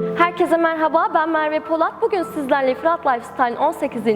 Herkese merhaba, ben Merve Polat. Bugün sizlerle Fırat Lifestyle'ın 18.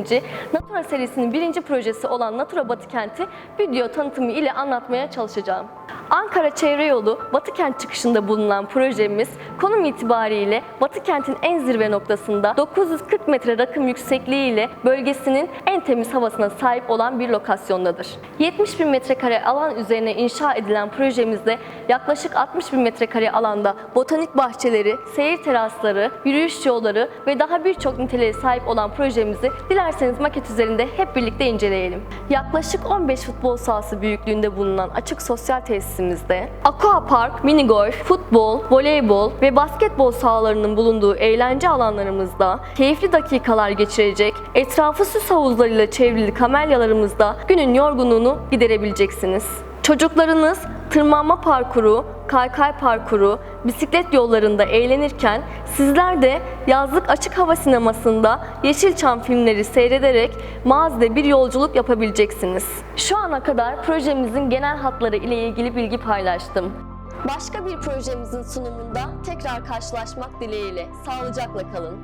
Natura serisinin birinci projesi olan Natura Batı Kent'i video tanıtımı ile anlatmaya çalışacağım. Ankara Çevre Yolu Batı Kent çıkışında bulunan projemiz konum itibariyle Batı Kent'in en zirve noktasında 940 metre rakım yüksekliği ile bölgesinin en temiz havasına sahip olan bir lokasyondadır. 70 bin metrekare alan üzerine inşa edilen projemizde yaklaşık 60 bin metrekare alanda botanik bahçeleri, seyir terasları, yürüyüş yolları ve daha birçok niteliğe sahip olan projemizi dilerseniz maket üzerinde hep birlikte inceleyelim. Yaklaşık 15 futbol sahası büyüklüğünde bulunan açık sosyal tesisimizde aqua park, mini golf, futbol, voleybol ve basketbol sahalarının bulunduğu eğlence alanlarımızda keyifli dakikalar geçirecek, etrafı süs havuzlarıyla çevrili kamelyalarımızda günün yorgunluğunu giderebileceksiniz. Çocuklarınız tırmanma parkuru, kaykay parkuru, bisiklet yollarında eğlenirken sizler de yazlık açık hava sinemasında Yeşilçam filmleri seyrederek mağazada bir yolculuk yapabileceksiniz. Şu ana kadar projemizin genel hatları ile ilgili bilgi paylaştım. Başka bir projemizin sunumunda tekrar karşılaşmak dileğiyle. Sağlıcakla kalın.